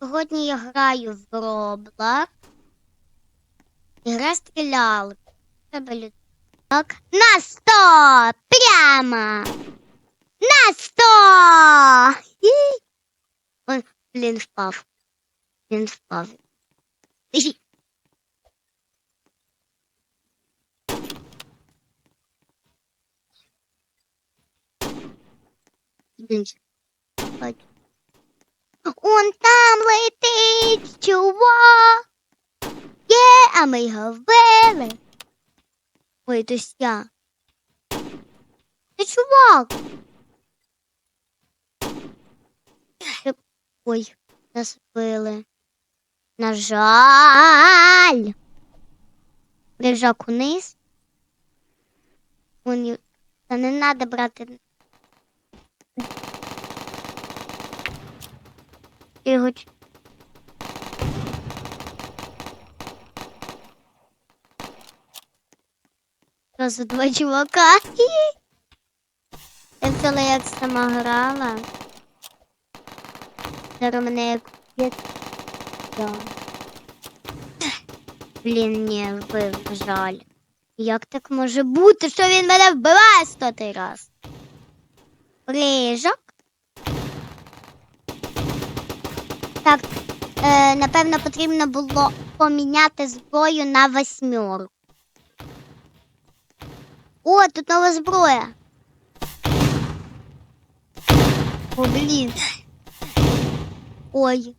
Сьогодні я граю в Roblox. Ігра стрілялка. Треба людок. На 100! Прямо! На 100! Хі. Ой, блін, впав. Він впав. Хі. Блін, Ой. Он там летить чувак. Є, а ми його вбили. Ой, то я. Ти чувак. Ой, нас вбили. На жаль. Лежак униз. Вон, Та не треба брати ч- Просто два чувака. Я взяла як сама грала. Зараз мене як. Да. Блін, ні, вбив, жаль. Як так може бути, що він мене вбиває стотий раз? Рижок. Так, е, напевно, потрібно було поміняти зброю на восьмерку. О, тут нова зброя. О, блін. Ой.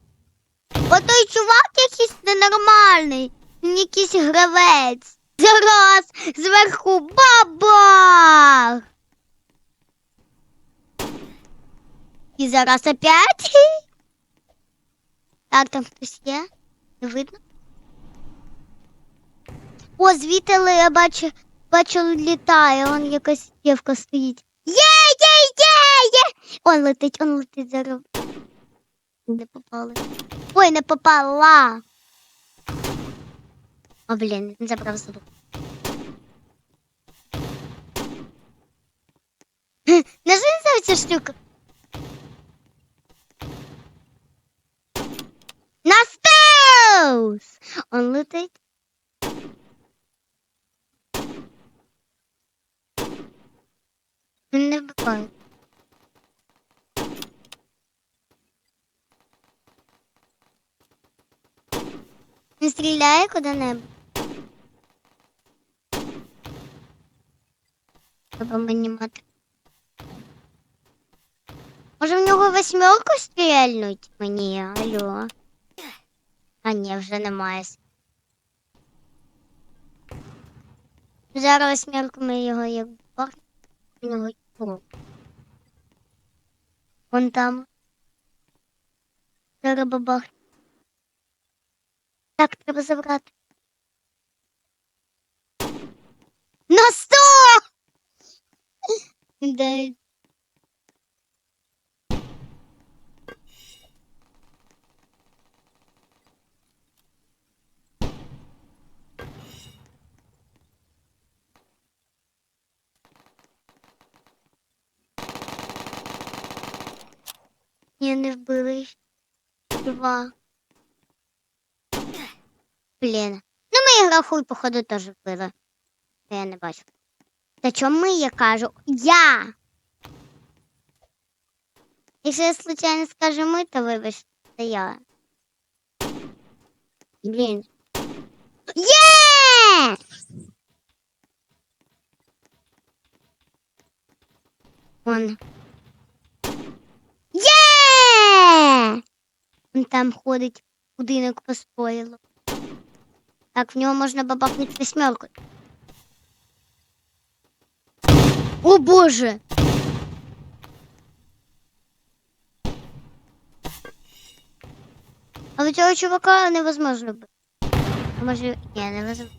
Отой чувак якийсь ненормальний. Він якийсь гравець. Зараз зверху бабах. І зараз опять. Так, там хтось є? Не видно? О, звідти я бачу, бачу, літає, он якась дівка стоїть. Є, є, є, є! Он летить, он летить зараз. Не попали. Ой, не попала. О, блін, він забрав звук. Не знаю ця штука. Настус! Он летить. Він не вбиває. Він стріляє куди-небудь. Треба мені мати. Може в нього восьмерку стрільнуть мені, алло. А ні, вже немає. Зараз восьмерку ми його як бах, у нього кров. Вон там. Зараз бабах. Так, треба забрати. На сто! Я не вбили. Два. Блін. Ну ми і рахуй, походу, теж вбили. Я не бачу. Та чому я кажу? Я! Якщо я случайно скажу ми, то вибач, це я. Блін. Є! Он. Він там ходить, будинок поспоїло. Так, в нього можна бабахнути восьмеркою. О боже! Але цього чувака невозможно бити. А може. Ні, невозможно.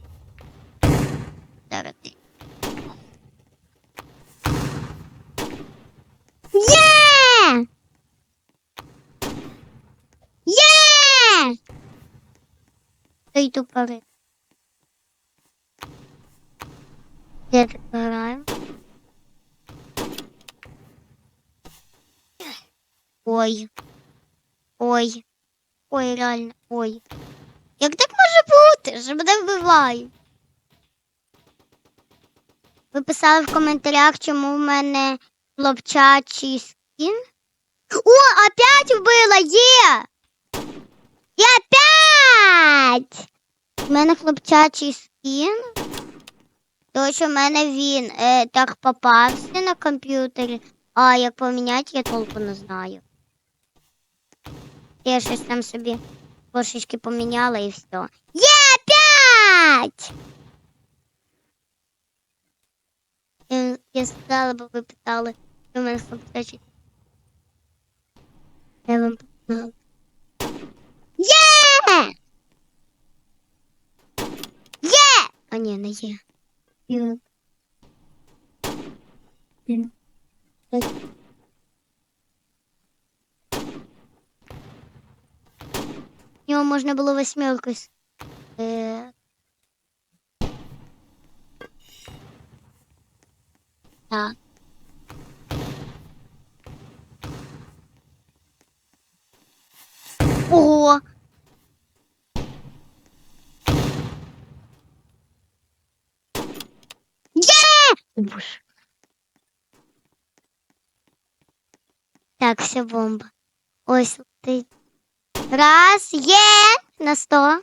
Той тупорик. Де так? Ой. Ой. Ой, реально, ой. Як так може бути? Що мене вбивають? Ви писали в коментарях, чому в мене хлопчачий скін. О, опять вбила! Є! І опять! У мене хлопчачий скін. Тому що в мене він е, так попався на комп'ютері, а як поміняти, я толку не знаю. Я щось там собі трошечки поміняла і все. Є опять! Я, я сказала, бо ви питали, що в мене хлопчачий. Я вам показала. Є! А ні, не є. Є. Є. Так. Його можна було восьмерку. Так, все бомба. Ось летить. Раз, є на сто.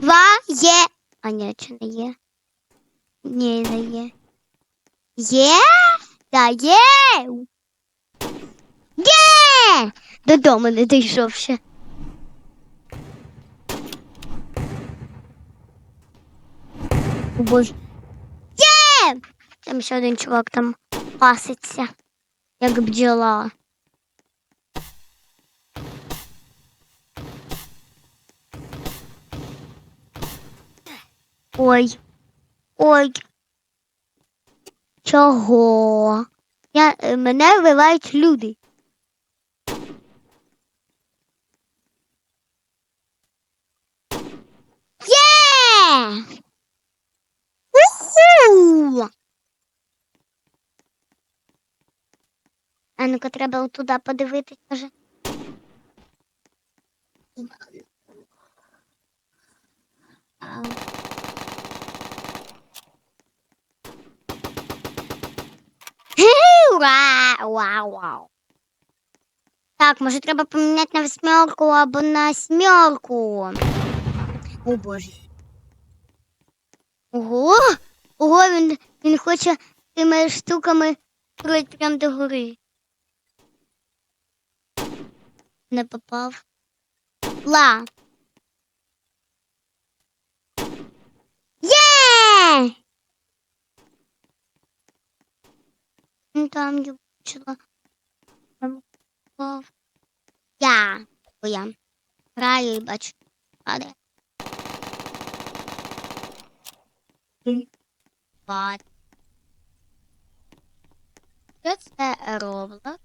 Два, є. А ні, чи не є? Ні, не є. Є? Да, є. Є! Додому не дійшов ще. О, Боже. Є! Там ще один чувак там паситься, як бджола. Ой. Ой. Чого? Я, е, мене вбивають люди. Є! Уху! Ну-ка треба туди подивитись, може. Ура! Вау, вау. Так, може треба поміняти на восьмерку або на сімерку. О боже. Ого! Ого, він, він хоче тими штуками пройти прямо до гори. Не попав. Ла. Є! Ну, Там я бачила. Там попав. Я. Бо я граю і бачу. Падає. Бать. Що це Roblox?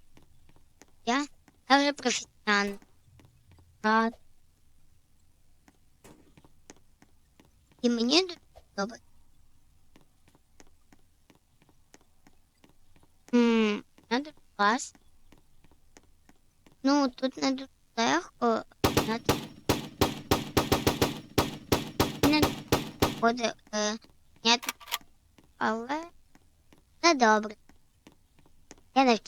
Я? Я вже професіонал. Рад. І мені дуже подобається. Хм, надо клас. Ну, тут не дуже легко. Надо... Не буде е, нет. Але це добре. Я не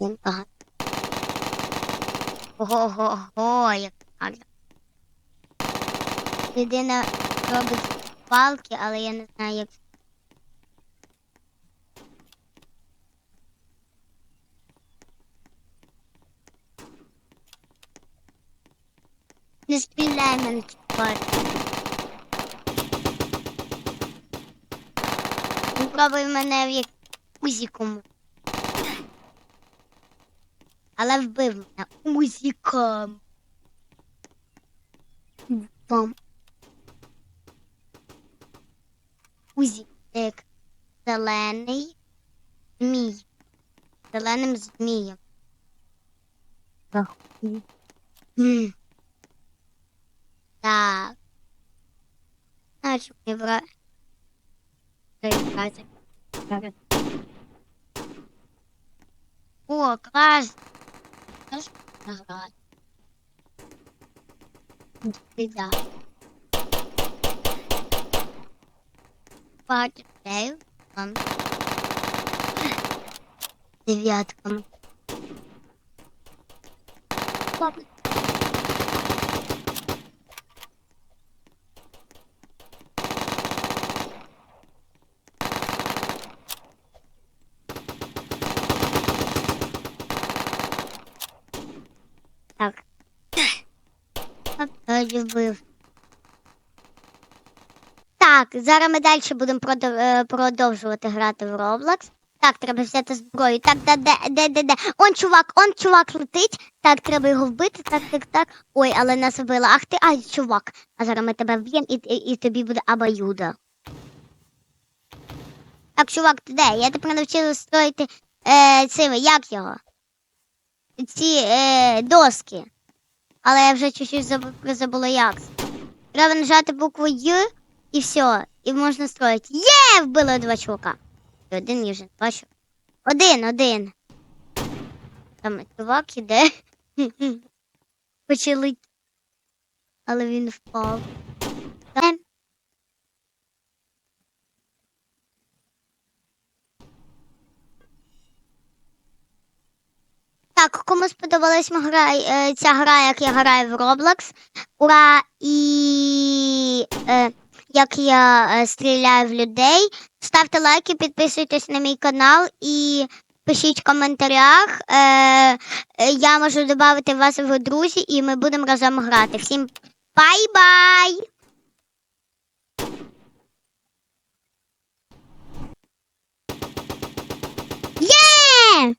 Він багато. Ого-го-го, як гарно. Людина робить палки, але я не знаю, як. Не стріляй мене тепер. Він пробує мене в якузікому. Але вбив мене узіком. Бом. Узік. Зелений змій. Зеленим змієм. М. Так. Мені бра... Реєстрація. О, клас. Знаєш, наград. Біда. Там. Дев'ятками. Папа. Так. Опять вбив. Так, зараз ми далі будемо е, продовжувати грати в Roblox. Так, треба взяти зброю. Так, де, де, де, де, де. Он чувак, он чувак летить. Так, треба його вбити. Так, так, так. Ой, але нас вбили. Ах ти, ай, чувак. А зараз ми тебе вб'ємо і, і, і тобі буде абаюда. Так, чувак, ти де? Я тепер навчила строїти е, цими, як його? Ці е, доски. Але я вже чуть-чуть забула як. Треба нажати букву Ю і все. І можна строїти. Є! Вбило два чувака. І Один ніжен, бачу. Один, один. Там чувак іде. Почали. Але він впав. Е. Так, кому сподобалась гра, е, ця гра, як я граю в Roblox. Ура! І е, як я е, стріляю в людей. Ставте лайки, підписуйтесь на мій канал і пишіть в коментарях. Е, е, я можу додати вас в друзі, і ми будемо разом грати. Всім бай-бай! Є!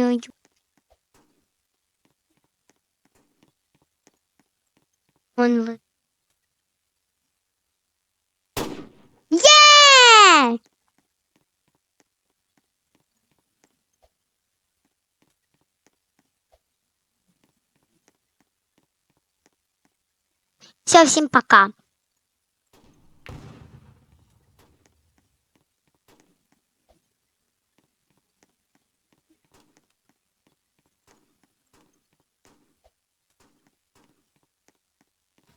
Ой. Он. Є! Все, всем пока.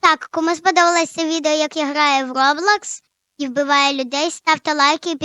Так, кому сподобалося відео, як я граю в Roblox і вбиваю людей, ставте лайки і